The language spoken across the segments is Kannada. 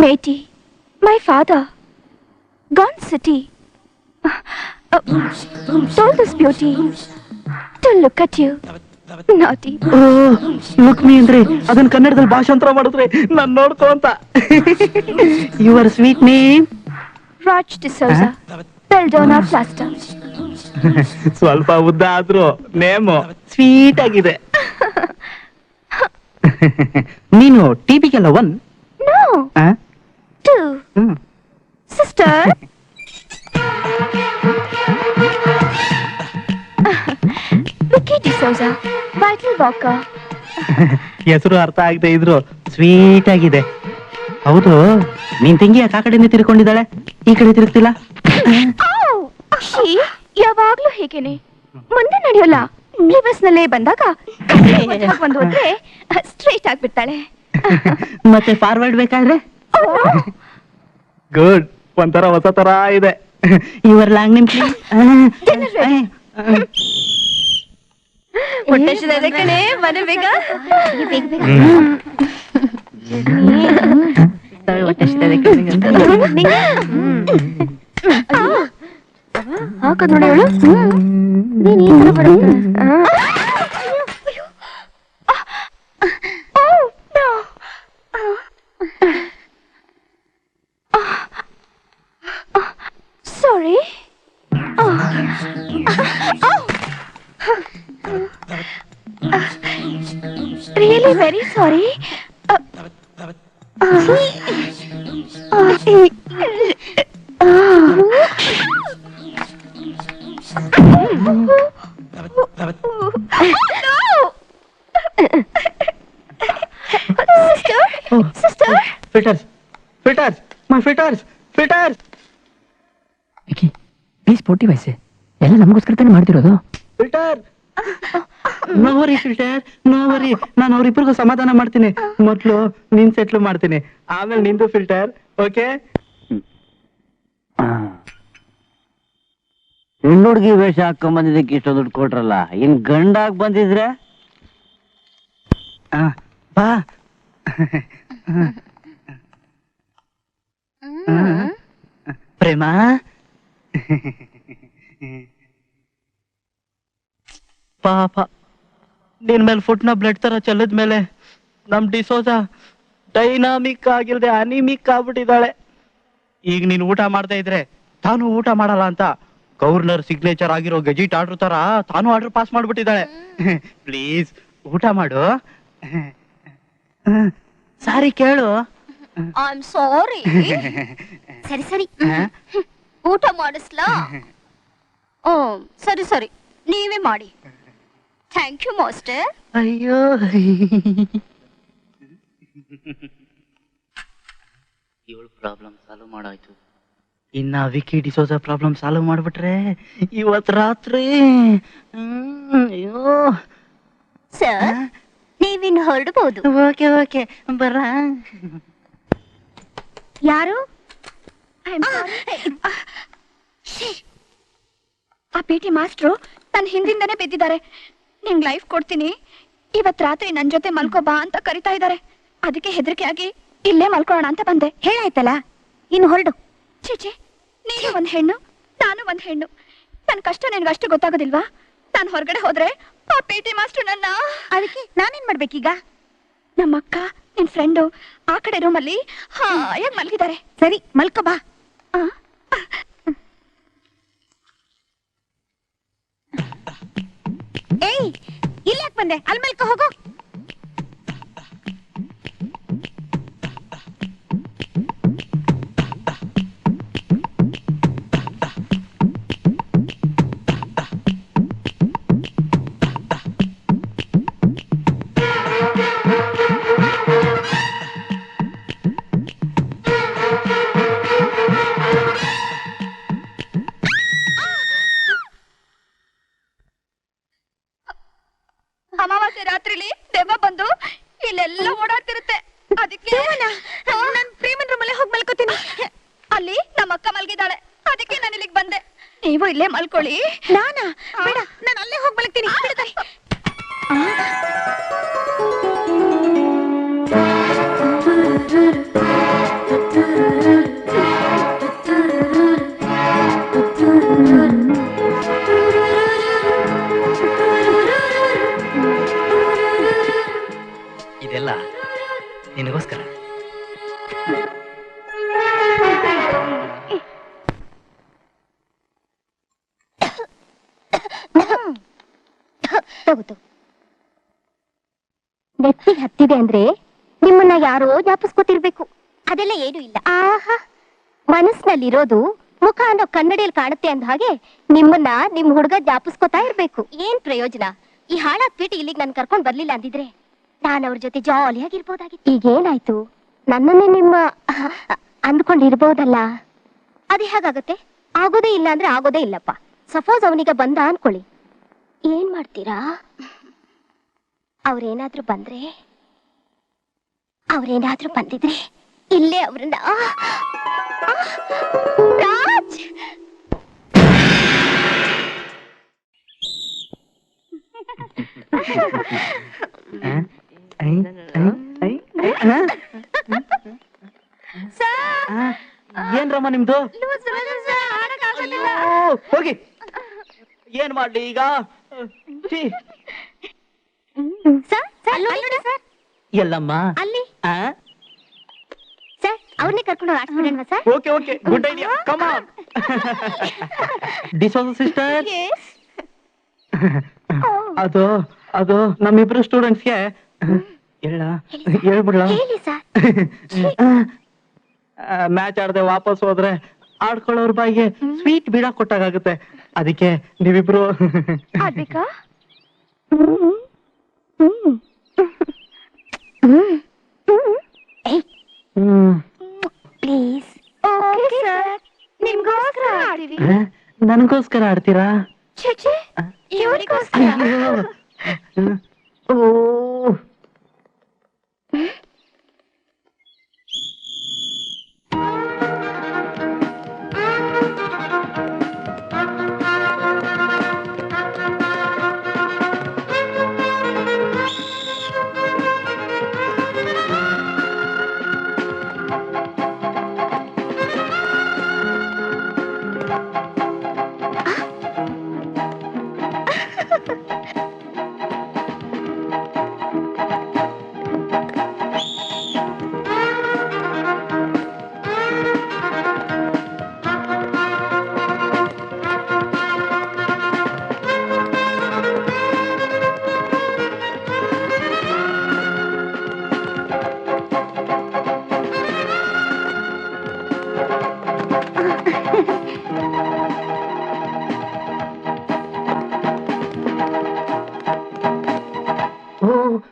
মেয়েটি my father, gone city, uh, uh, told this beauty to look at you. Naughty. ಲುಕ್ಮಿ ಅಂದ್ರೆ ಅದನ್ನ ಕನ್ನಡದಲ್ಲಿ ಭಾಷಾಂತರ ಮಾಡಿದ್ರೆ ನಾನ್ ನೋಡ್ಕೋ ಅಂತ. Your sweet name Raj. ಸ್ವಲ್ಪ ಉದ್ದ ಆದ್ರೂ ನೇಮ್ ಸ್ವೀಟ್ ಆಗಿದೆ ನೀನು ಟಿವಿಗೆಲ್ಲ ಒನ್ ನೋ ಟು ಹ್ಮ್. Vital ಹೆಸರು ಅರ್ಥ ಆಗದೆ ಇದ್ರು ಸ್ವೀಟ್ ಆಗಿದೆ. ಹೌದು ನಿನ್ ತಂಗಿ ಯಾಕೆ ಆ ಕಡೆಯಿಂದ ತಿರ್ಕೊಂಡಿದ್ದಾಳೆ? ಈ ಕಡೆ ತಿರುಗ್ತಿಲ್ಲ? ಯಾವಾಗ್ಲೂ ಹೇಗೇನೆ. ಮುಂದೆ ನಡೆಯೋಲ್ಲ. ರಿವರ್ಸ್ ನಲ್ಲೇ ಬಂದಾಗ ಒಂದು ಹೋದ್ರೆ ಸ್ಟ್ರೈಟ್ ಆಗ್ಬಿಡ್ತಾಳೆ. ಮತ್ತೆ ಫಾರ್ವರ್ಡ್ ಬೇಕಾದ್ರೆ? ಗುಡ್ ಒಂಥರ ಹೊಸ ತರ ಇದೆ. ಇವರ್ ಲಾಂಗ್ ನಿಮ್ Dinner ready. ಹೊಟ್ಟೆ ಹಸಿದಿದೆ ಕಣೆ, ಮನೆ ಬೇಗ ಹಾಕದ್ ನೋಡಿ ಅವಳು ನೀನ್ ಈ ತರ ಮಾಡು. Oh, no. Sorry. Really very sorry. Sister, sister. Filters filters my filters filters wiki please ಪೋಟಿ ವಯಸ್ಸೆ ಎಲ್ಲ ನಮಗೋಸ್ಕರ ತಾನೇ ಮಾಡ್ತಿರೋದು filter no worry filter no worry ನಾನು ಅವ್ರಿಬ್ರಿಗೂ ಸಮಾಧಾನ ಮಾಡ್ತೀನಿ. ಮೊದ್ಲು ನಿನ್ ಸೆಟ್ಲ್ ಮಾಡ್ತೀನಿ. ಆಮೇಲೆ ನಿಂದು ಫಿಲ್ಟರ್ ಓಕೆ ಹೆಣ್ಣುಡ್ಗಿ ವೇಷ ಹಾಕೊಂಡ್ ಬಂದಿದ್ದಕ್ಕೆ ಇಷ್ಟೊಂದು ದುಡ್ಡು ಕೊಟ್ರಲ್ಲ ಇನ್ ಗಂಡಾಗ್ ಬಂದಿದ್ರೆ? ಬಾ. ಪ್ರೇಮ? ಪಾಪ. ನಿನ್ ಮೇಲೆ ಫುಟ್ನ ಬ್ಲಡ್ ತರ ಚೆಲ್ಲದ ಮೇಲೆ ನಮ್ ಡಿಸೋಜ ಡೈನಾಮಿಕ್ ಆಗಿಲ್ದೆ ಅನಿಮಿಕ್ ಆಗ್ಬಿಟ್ಟಿದ್ದಾಳೆ. ಈಗ ನೀನ್ ಊಟ ಮಾಡ್ತಾ ಇದ್ರೆ ತಾನು ಊಟ ಮಾಡಲ್ಲ ಅಂತ ಗವರ್ನರ್ ಸಿಗ್ನೇಚರ್ ಆಗಿರೋ ಗೆಜಿಟ್ ಆರ್ಡರ್ ತರ ತಾನು ಆರ್ಡರ್ ಪಾಸ್ ಮಾಡ್ಬಿಟ್ಟಿದ್ದಾಳೆ. ಪ್ಲೀಸ್ ಊಟ ಮಾಡು. ಸಾರಿ ಕೇಳು. ಐ ಆಮ್ ಸಾರಿ ಸರಿ. ಸರಿ ಊಟ ಮಾಡಿಸ್ಲಾ? ಓ ಸರಿ ಸರಿ. ನೀವೇ ಮಾಡಿ. ಥ್ಯಾಂಕ್ ಯು ಮಾಸ್ಟರ್ ಅಯ್ಯೋ ಇವಳು ಪ್ರಾಬ್ಲಮ್ ಸಾಲ್ವ್ ಮಾಡಾಯ್ತು ಇನ್ನ ವಿಕಿ ಡಿಸೋಸ ಪ್ರಾಬ್ಲಮ್ ಸಾಲ್ವ್ ಮಾಡ್ಬಿಟ್ರೆ ಇವತ್ ರಾತ್ರಿ ಅಯ್ಯೋ ಸರ್ ನೀವಿನ್ ಹೊರಡಬಹುದು ಓಕೆ ಓಕೆ ಬರ ಯಾರು ಆ ಪಿ ಟಿ ಮಾಸ್ಟ್ರು ನನ್ನ ಹಿಂದಿಂದನೇ ಬಿದ್ದಿದ್ದಾರೆ ನಿಂಗ್ ಲೈಫ್ ಕೊಡ್ತೀನಿ. ಇವತ್ ರಾತ್ರಿ ನನ್ ಜೊತೆ ಮಲ್ಕೋಬಾ ಅಂತ ಕರಿತಾ ಇದ್ದಾರೆ ಅದಕ್ಕೆ ಹೆದರಿಕೆ ಆಗಿ ಇಲ್ಲೇ ಮಲ್ಕೊಳ್ಳೋಣ ಅಂತ ಬಂದೆ. ಹೇಳಾಯ್ತಲ್ಲ? ಇನ್ನು ಹೊರಡು. ಚೀಚಿ ನೀನು ಒಂದ್ ಹೆಣ್ಣು ನಾನು ಒಂದ್ ಹೆಣ್ಣು. ನನ್ ಕಷ್ಟ ನಿನ್ಗಷ್ಟು ಗೊತ್ತಾಗೋದಿಲ್ವಾ? ನಾನು ಹೊರಗಡೆ ಹೋದ್ರೆ ಆ ಪಿ ಟಿ ಮಾಸ್ಟರ್ ನನ್ನ ಅದಕ್ಕೆ ನಾನೇನ್ ಮಾಡ್ಬೇಕೀಗ? ನಮ್ಮ ಅಕ್ಕ ನಿನ್ ಫ್ರೆಂಡು ಆ ಕಡೆ ರೂಮಲ್ಲಿ ಹಾಯಾಗಿ ಮಲಗಿದ್ದಾರೆ. ಸರಿ ಮಲ್ಕೋ ಬಾ. ಏಯ್ ಇಲ್ಲಿ ಯಾಕೆ ಬಂದೆ? ಹೋಗೋ ಹೋಗು. ಇಲ್ಲೇ ಮಲ್ಕೊಳ್ಳಿ. ನಾನಾ? ಬೇಡ. ತಗೋತು ನೆತ್ತಿಗೆ ಹತ್ತಿದೆ ಅಂದ್ರೆ ನಿಮ್ಮನ್ನ ಯಾರೋ ಜ್ಞಾಪಿಸ್ಕೊತಿರ್ಬೇಕು ಅದೆಲ್ಲ ಏನು ಇಲ್ಲ. ಆಹಾ! ಮನಸ್ಸಿನಲ್ಲಿರೋದು ಮುಖ ಅನ್ನೋ ಕನ್ನಡಿಯಲ್ಲಿ ಕಾಣುತ್ತೆ ಅಂದ ಹಾಗೆ ನಿಮ್ಮನ್ನ ನಿಮ್ ಹುಡುಗ ಜ್ಞಾಪಿಸ್ಕೊತಾ ಇರ್ಬೇಕು. ಏನ್ ಪ್ರಯೋಜನ? ಈ ಹಾಳಾಗ್ ಪೀಟಿ ಇಲ್ಲಿಗೆ ನನ್ ಕರ್ಕೊಂಡ್ ಬರ್ಲಿಲ್ಲ ಅಂದಿದ್ರೆ ನಾನು ಅವ್ರ ಜೊತೆ ಜಾಲಿಯಾಗಿರ್ಬೋದಾಗಿತ್ತು. ಈಗೇನಾಯ್ತು? ನನ್ನನ್ನೇ ನಿಮ್ಮ ಅಂದ್ಕೊಂಡಿರ್ಬೋದಲ್ಲ? ಅದೇ ಹೇಗಾಗತ್ತೆ? ಆಗೋದೇ ಇಲ್ಲ ಅಂದ್ರೆ ಆಗೋದೇ ಇಲ್ಲಪ್ಪ. ಸಪೋಸ್ ಅವನಿಗೆ ಬಂದ ಅನ್ಕೊಳ್ಳಿ. ಏನ್ ಮಾಡ್ತೀರಾ? ಅವ್ರೇನಾದ್ರೂ ಬಂದ್ರೆ? ಅವ್ರೇನಾದ್ರೂ ಬಂದಿದ್ರೆ ಇಲ್ಲೇ ಅವ್ರನ್ನ! ರಾಜ್! ಏನ್ರಮ್ಮ ನಿಮ್ದು? ಹೋಗಿ. ಏನ್ ಮಾಡ್ಲಿ ಈಗ? ಛೀ, ಸರ್ ಸರ್ ಅಲ್ಲಿ ನೋಡಿ ಸರ್. ಎಲ್ಲಮ್ಮ? ಅಲ್ಲಿ. ಆ? ಸರ್ ಅವ್ರನ್ನೇ ಕರ್ಕೊಂಡು ಆಡ್ಸ್ಬಿಡೋಣ sir? Okay okay. Good idea come on D'Souza sister ಅದು ಅದು ನಮ್ಮಿಬ್ರು ಸ್ಟೂಡೆಂಟ್ಸ್ಗೆ ಹೇಳ ಹೇಳ್ಬಿಡ್ಲ? ಹೇಳಿ ಸರ್. ಮ್ಯಾಚ್ ಆಡದೆ ವಾಪಸ್ ಹೋದ್ರೆ ಆಡ್ಕೊಳ್ಳೋರ್ ಬಾಯಿಗೆ ಸ್ವೀಟ್ ಬೀಡ ಕೊಟ್ಟಾಗುತ್ತೆ ಅದಕ್ಕೆ ನೀವಿಬ್ರು. ಪ್ಲೀಸ್ ಓಕೆ ಸರ್ ನಿಮ್ಗೋಸ್ಕರ ಆಡ್ತೀವಿ ಆ, ನನ್ಗೋಸ್ಕರ ಆಡ್ತೀರಾ ಛೇ ಛೇ ಇವ್ರಿಗೋಸ್ಕರ ಅಯ್ಯೋ. ಓ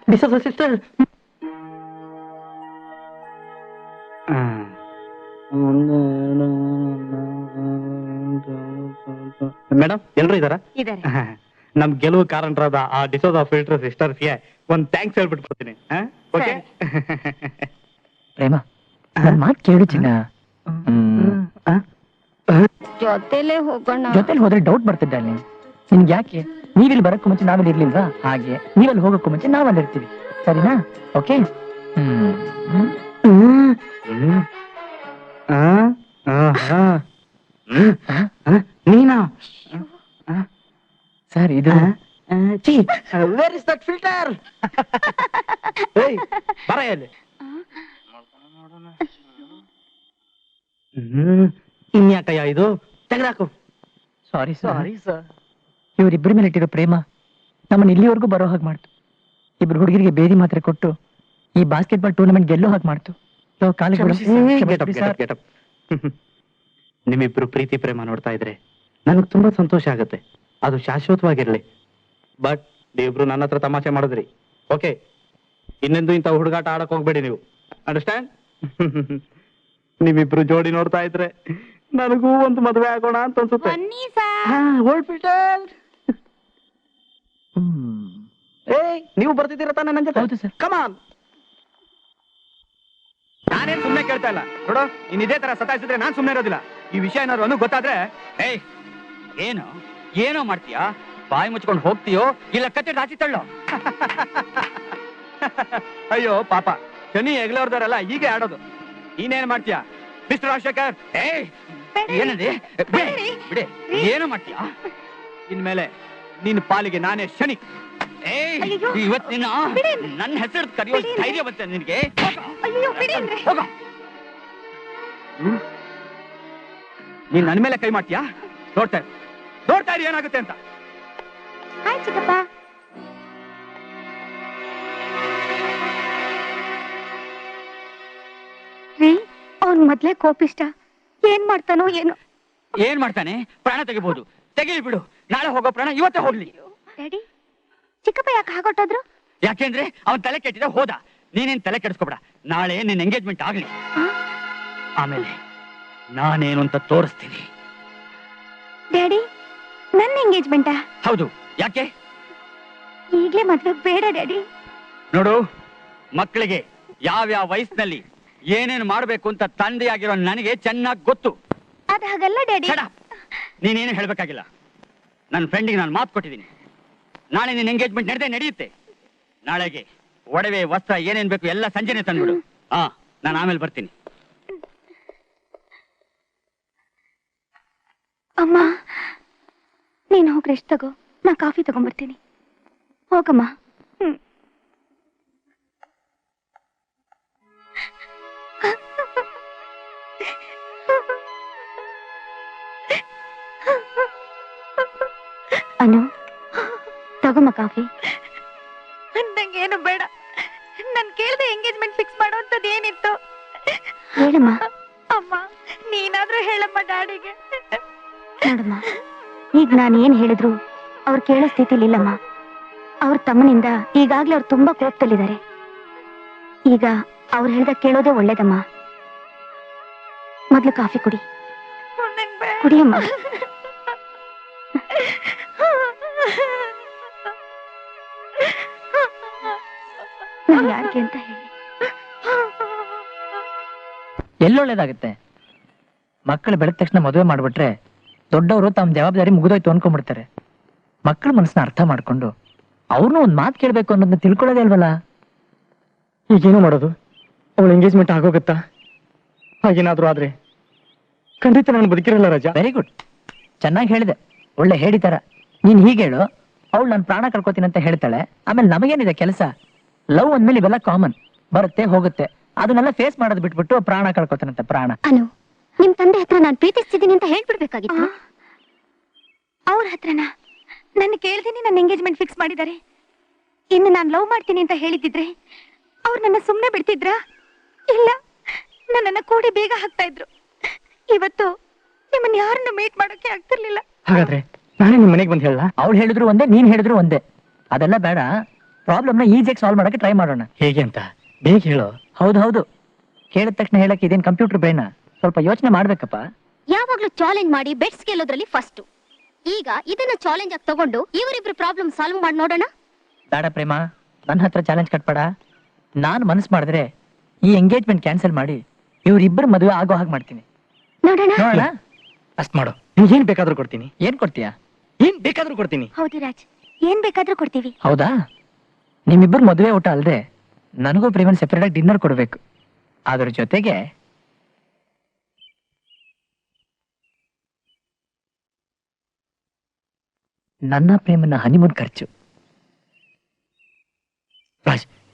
ಡಿಸೋಸ ಸಿಸ್ಟರ್ ಮೇಡಮ್ ಎಲ್ರು ಇದಾರ ಇದಾರೆ ನಮ್ ಗೆಲುವು ಕಾರಣರಾದ ಆ ಡಿಸೋದ ಫಿಲ್ಟರ್ ಸಿಸ್ಟರ್ಸ್ಗೆ ಒಂದ್ ಥ್ಯಾಂಕ್ಸ್ ಹೇಳ್ಬಿಟ್ಟು ಬರ್ತೀನಿ. ಓಕೆ ಪ್ರೇಮ ನನ್ ಮಾತ್ ಕೇಳು ಚಿನ್ನ. ಹ್ಮ್. ಜೊತೆಲೆ ಹೋಗೋಣ. ಜೊತೆಲಿ ಹೋದ್ರೆ ಡೌಟ್ ಬರ್ತಿದ್ದ ನೀನ್ ನಿನ್ಗೆ ಯಾಕೆ ನೀವಿಲ್ಲಿ ಬರಕ್ಕೂ ಮುಂಚೆ ನಾವಿಲ್ಲಿ ಇರ್ಲಿಲ್ವಾ? ಹಾಗೆ. ನೀವಲ್ಲಿ ಹೋಗಕ್ಕೂ ಮುಂಚೆ ನಾವಲ್ಲಿ ಇರ್ತೀವಿ. ಸರಿನಾ? ಓಕೆ. ನೀನಾ? ಸರ್ ಇದು ವೇರ್ ಇಸ್ ದಟ್ ಫಿಲ್ಟರ್ ಬರ ಇಲ್ಲಿ. ಇನ್ಯಾಕಯ್ಯ ಇದು? ತೆಗ್ದಾಕು. ಸಾರಿ ಸಾರಿ ಸರ್ ಇವರಿಬ್ಬರ ಮೇಲೆ ಇಟ್ಟಿರೋ ಪ್ರೇಮ ನಮ್ಮನ್ನ ಇಲ್ಲಿವರೆಗೂ ಬರೋ ಹಾಗೆ ಮಾಡ್ತು. ಇಬ್ರು ಹುಡುಗರಿಗೆ ಬೇದಿ ಮಾತ್ರೆ ಕೊಟ್ಟು ಈ ಬಾಸ್ಕೆಟ್ ಬಾಲ್ ಟೂರ್ನಮೆಂಟ್ ಗೆಲ್ಲೋ ಹಾಗೆ ಮಾಡ್ತು. ನಾವು. ನಿಮ್ಮಿಬ್ರು ಪ್ರೀತಿ ಪ್ರೇಮ ನೋಡ್ತಾ ಇದ್ರೆ ನನಗೆ ತುಂಬಾ ಸಂತೋಷ ಆಗುತ್ತೆ. ಅದು ಶಾಶ್ವತವಾಗಿರ್ಲಿ. ಬಟ್ ನೀವಿಬ್ರು ನನ್ನ ಹತ್ರ ತಮಾಷೆ ಮಾಡಿದ್ರಿ. ಓಕೆ ಇನ್ನೊಂದು ಇಂಥ ಹುಡುಗಾಟ ಆಡಕ್ ಹೋಗ್ಬೇಡಿ ನೀವು. ಅಂಡರ್ಸ್ಟ್ಯಾಂಡ್ ನಿಮ್ಮಿಬ್ರು ಜೋಡಿ ನೋಡ್ತಾ ಇದ್ರೆ ನನಗೂ ಒಂದು ಮದುವೆ ಆಗೋಣ ಅಂತ ಅನ್ಸುತ್ತೆ. ಏಯ್ ನೀವು ಬರ್ತಿದ್ದೀರ ತಾನೇ ನನ್ ಜೊತೆ? ಹೌದು ಸರ್. ಕಮಾನ್ ನಾನೇನ್ ಸುಮ್ನೆ ಕೇಳ್ತಾ ಇಲ್ಲ. ನೋಡು ನೀನ್ ಇದೇ ತರ ಸತಾಯಿಸಿದ್ರೆ ನಾನ್ ಸುಮ್ನೆ ಇರೋದಿಲ್ಲ. ಈ ವಿಷಯ ಏನಾದ್ರು ಅನು ಗೊತ್ತಾದ್ರೆ ಏಯ್ ಏನು? ಏನೋ ಮಾಡ್ತೀಯಾ? ಬಾಯಿ ಮುಚ್ಕೊಂಡು ಹೋಗ್ತೀಯೋ? ಇಲ್ಲ ಕತ್ತೆ ಹಾಕಿ ತಳ್ಳೋ? ಅಯ್ಯೋ ಪಾಪ. ಶನಿ ಹೆಗ್ಲವ್ರದವರೆಲ್ಲ ಹೀಗೆ ಆಡೋದು. ನೀನೇನ್ ಮಾಡ್ತೀಯಾ? ಮಿಸ್ಟರ್ ರಾಜಶೇಖರ್? ಏಯ್ ಏನದೆ? ಬಿಡಿ ಬಿಡಿ. ಏನೋ ಮಾಡ್ತೀಯಾ? ಇನ್ಮೇಲೆ ನಿನ್ ಪಾಲಿಗೆ ನಾನೇ ಶನಿ. ಏಯ್ ಅಯ್ಯಯ್ಯೋ. ಇವತ್ತು ನಿನ್ನ ನನ್ನ ಹೆಸರು ಕರೆಯೋ. ಧೈರ್ಯ ಬಂತೆ ನಿನಗೆ? ಅಯ್ಯೋ ಬಿಡಿ ಅಂದ್ರೆ ಹೋಗ. ನೀನ್ ನನ್ನ ಮೇಲೆ ಕೈ ಮಾಡ್ತೀಯಾ? ನೋಡ್ತಾ ಇರು. ನೋಡ್ತಾ ಇರಿ ಏನಾಗುತ್ತೆ ಅಂತ. ಅವನ್ ಚಿಕ್ಕಪ್ಪ. ಅವ್ನ್ ಮೊದ್ಲೇ ಕೋಪಿಷ್ಟ. ಏನ್ ಮಾಡ್ತಾನೋ ಏನು. ಏನ್ ಮಾಡ್ತಾನೆ? ಪ್ರಾಣ ತೆಗಿಬಹುದು ತೆಗೀಲಿ ಬಿಡು. ನಾಳೆ ಹೋಗೋ ಪ್ರಾಣ ಇವತ್ತೇ ಹೋಗ್ಲಿ. ಡ್ಯಾಡಿ ಚಿಕ್ಕಪ್ಪ ಯಾಕೆ ಹಾಕೊಟ್ಟಾದ್ರು ಯಾಕೆಂದ್ರೆ ಅವನ್ ತಲೆ ಕೆಟ್ಟಿದ್ರೆ ಹೋದ. ನೀನೇನ್ ತಲೆ ಕೆಡಿಸ್ಕೊಬೇಡ. ನಾಳೆ ನಿನ್ ಎಂಗೇಜ್ಮೆಂಟ್ ಆಗ್ಲಿ. ಆಮೇಲೆ ನಾನೇನು ಅಂತ ತೋರಿಸ್ತೀನಿ. ಡ್ಯಾಡಿ ನನ್ನ ಎಂಗೇಜ್ಮೆಂಟ ಹೌದು. ಯಾಕೆ? ಈಗಲೇ ಮದ್ವೆ ಬೇಡ ಡ್ಯಾಡಿ. ನೋಡು ಮಕ್ಕಳಿಗೆ ಯಾವ್ಯಾವ ವಯಸ್ಸಿನಲ್ಲಿ ಏನೇನ್ ಮಾಡಬೇಕು ಅಂತ ತಂದೆಯಾಗಿರೋ ನನಗೆ ಚೆನ್ನಾಗಿ ಗೊತ್ತು. ಅದ್ ಹಾಗಲ್ಲ ಡ್ಯಾಡಿ. ನೀನೇನು ಹೇಳಬೇಕಾಗಿಲ್ಲ. ನನ್ನ ಫ್ರೆಂಡಿಗೆ ನಾನು ಮಾತು ಕೊಟ್ಟಿದ್ದೀನಿ. ನಾಳೆ ನಿನ್ನ ಎಂಗೇಜ್ಮೆಂಟ್ ನಡೆದೇ ನಡೆಯುತ್ತೆ. ನಾಳೆಗೆ ಒಡವೆ, ವಸ್ತ್ರ ಏನೇನು ಬೇಕು ಎಲ್ಲ ಸಂಜೆನೆ ತಂದ್ಬಿಡು. ಹಾ ನಾನು ಆಮೇಲೆ ಬರ್ತೀನಿ. ಅಮ್ಮ, ನೀನು ಹೋಗಿ ತಗೋ? ನಾ ಕಾಫಿ ತಗೊಂಡ್ಬರ್ತೀನಿ ಹೋಗಮ್ಮ. ಹ್ಮ್. ಕಾಫಿ ನಂಗೇನು ಬೇಡ. ನನ್ ಕೇಳ್ದೆ ಎಂಗೇಜ್ಮೆಂಟ್ ಫಿಕ್ಸ್ ಮಾಡುವಂತದ್ದು ಏನಿತ್ತು? ಹೇಳಮ್ಮ. ಅಮ್ಮ ನೀನಾದ್ರೂ ಹೇಳಮ್ಮ ಡ್ಯಾಡಿಗೆ. ನೋಡಮ್ಮ ಈಗ ನಾನು ಏನ್ ಹೇಳಿದ್ರು ಅವ್ರು ಕೇಳೋ ಸ್ಥಿತಿಲಿ ಇಲ್ಲಮ್ಮ. ಅವ್ರ ತಮ್ಮನಿಂದ ಈಗಾಗ್ಲೇ ಅವ್ರು ತುಂಬಾ ಕೋಪದಲ್ಲಿದ್ದಾರೆ. ಈಗ ಅವ್ರು ಹೇಳ್ದ ಕೇಳೋದೇ ಒಳ್ಳೇದಮ್ಮ. ಮೊದ್ಲು ಕಾಫಿ ಕುಡಿ. ಕುಡಿಯಮ್ಮ. ಎಲ್ಲೊಳ್ಳೇದಾಗುತ್ತೆ. ಮಕ್ಕಳು ಬೆಳೆದ ತಕ್ಷಣ ಮದುವೆ ಮಾಡಿಬಿಟ್ರೆ ದೊಡ್ಡವರು ತಮ್ಮ ಜವಾಬ್ದಾರಿ ಮುಗಿದೋಯ್ತು ಅನ್ಕೊಂಡ್ಬಿಡ್ತಾರೆ. ಮಕ್ಕಳ ಮನಸ್ಸನ್ನ ಅರ್ಥ ಮಾಡ್ಕೊಂಡು ಅವ್ರನ್ನೂ ಒಂದು ಮಾತು ಕೇಳಬೇಕು ಅನ್ನೋದನ್ನ ತಿಳ್ಕೊಳ್ಳೋದೇ ಅಲ್ವಲ್ಲ? ಈಗೇನು ಮಾಡೋದು? ಅವಳ ಎಂಗೇಜ್ಮೆಂಟ್ ಆಗೋಗುತ್ತಾ? ಹಾಗೇನಾದ್ರೂ ಆದ್ರೆ? ಖಂಡಿತ ನಾನು ಬದುಕಿರಲ್ಲ ರಜಾ. ವೆರಿ ಗುಡ್ ಚೆನ್ನಾಗಿ ಹೇಳಿದೆ. ಒಳ್ಳೆ ಹೇಳಿದಾರ ತರ. ನೀನ್ ಹೀಗೆ ಹೇಳು ಅವಳು ನಾನು ಪ್ರಾಣ ಕಳ್ಕೊತೀನಿ ಅಂತ ಹೇಳ್ತಾಳೆ ಆಮೇಲೆ ನಮಗೇನಿದೆ ಕೆಲಸ? ಲವ್ ಅಂದ್ಮೇಲೆ ಇವೆಲ್ಲ ಕಾಮನ್ ಬರುತ್ತೆ ಹೋಗುತ್ತೆ. ಅದನ್ನೆಲ್ಲ ಫೇಸ್ ಮಾಡೋದು ಬಿಟ್ಬಿಟ್ಟು ಪ್ರಾಣ ಕಳ್ಕೊತಾನಂತೆ ಪ್ರಾಣ. ಅನು ನಿಮ್ ತಂದೆ ಹತ್ರ ನಾನು ಪ್ರೀತಿಸ್ತಿದ್ದೀನಿ ಅಂತ ಹೇಳ್ಬಿಡ್ಬೇಕಾಗಿತ್ತು? ಅವ್ರ ಹತ್ರನ? ನನ್ನ ಕೇಳ್ದೇನೆ ನನ್ನ ಎಂಗೇಜ್ಮೆಂಟ್ ಫಿಕ್ಸ್ ಮಾಡಿದ್ದಾರೆ. ಇನ್ನು ನಾನು ಲವ್ ಮಾಡ್ತೀನಿ ಅಂತ ಹೇಳಿದ್ದಿದ್ರೆ ಅವ್ರು ನನ್ನ ಸುಮ್ಮನೆ ಬಿಡ್ತಿದ್ರ? ಇಲ್ಲ ನನ್ನನ್ನ ಕೂಡಿ ಬೇಗ ಹಾಕ್ತಾ ಇದ್ರು ಇವತ್ತು ನಿಮ್ಮನ್ನ ಯಾರನ್ನು ಮೀಟ್ ಮಾಡೋಕೆ ಆಗ್ತಿರ್ಲಿಲ್ಲ. ಹಾಗಾದ್ರೆ ನಾನೇ ನಿಮ್ಮ ಮನೆಗೆ ಬಂದು ಹೇಳಲ್ಲ? ಅವ್ಳು ಹೇಳಿದ್ರು ಒಂದೇ ನೀನ್ ಹೇಳಿದ್ರು ಒಂದೇ. ಅದೆಲ್ಲ ಬೇಡ. ಪ್ರಾಬ್ಲಮ್ನ ಈಜಿಯಾಗಿ ಸಾಲ್ವ್ ಮಾಡಕ್ಕೆ ಟ್ರೈ ಮಾಡೋಣ. ಹೇಗೆ ಅಂತ? ಬೇಗ ಹೇಳು. ಹೌದು ಹೌದು. ಕೇಳಿದ ತಕ್ಷಣ ಹೇಳಕ್ಕೆ ಇದೇನ್ ಕಂಪ್ಯೂಟರ್ ಬ್ರೈನ ಸ್ವಲ್ಪ ಯೋಚನೆ ಮಾಡ್ಬೇಕಪ್ಪ. ಯಾವಾಗ್ಲೂ ಚಾಲೆಂಜ್ ಮಾಡಿ ಬೆಟ್ಸ್ ಗೆಲ್ಲೋದ್ರಲ್ಲಿ ಫಸ್ಟ್ ಈಗ ಇದನ್ನ ಚಾಲೆಂಜ್ ಆಗಿ ತಗೊಂಡು ಇವರಿಬ್ರು ಪ್ರಾಬ್ಲಮ್ ಸಾಲ್ವ್ ಮಾಡಿ ನೋಡೋಣ. ಬೇಡ ಪ್ರೇಮ ನನ್ನ ಹತ್ರ ಚಾಲೆಂಜ್ ಕಟ್ಬೇಡ. ನಾನು ಮನಸ್ಸು ಮಾಡಿದ್ರೆ ಈ ಎಂಗೇಜ್ಮೆಂಟ್ ಕ್ಯಾನ್ಸಲ್ ಮಾಡಿ ಇವರಿಬ್ಬರು ಮದುವೆ ಆಗೋ ಹಾಗೆ ಮಾಡ್ತೀನಿ. ನೋಡೋಣ? ನೋಡೋಣ? ಅಷ್ಟ್ ಮಾಡು. ನಿಮ್ಗೆ ಏನ್ ಬೇಕಾದ್ರೂ ಕೊಡ್ತೀನಿ. ಏನ್ ಕೊಡ್ತೀಯಾ? ಏನ್ ಬೇಕಾದ್ರೂ ಕೊಡ್ತೀನಿ. ಹೌದು ರಾಜ್ ಏನ್ ಬೇಕಾದ್ರೂ ಕೊಡ್ತೀವಿ. ಹೌದಾ? ನಿಮ್ಮಿಬ್ಬರು ಮದುವೆ ಊಟ ಅಲ್ಲದೆ ನನಗೂ ಪ್ರೇಮನ್ ಸೆಪರೇಟ್ ಆಗಿ ಡಿನ್ನರ್ ಕೊಡಬೇಕು. ಅದ್ರ ಜೊತೆಗೆ ನನ್ನ ಪ್ರೇಮನ ಹನಿಮೂನ್ ಖರ್ಚು.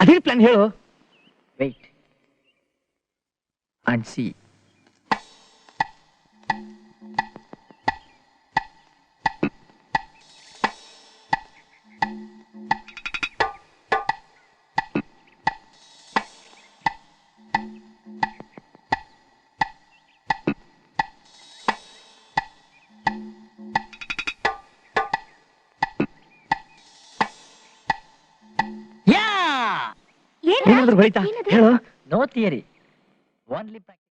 ಅದೇ ಪ್ಲಾನ್ ಹೇಳು. ವೆಯ್ಟ್ ಅಂಡ್ ಸಿ ಏನಾದ್ರೂ ಬೈತಾ ಹೇಳು. No theory only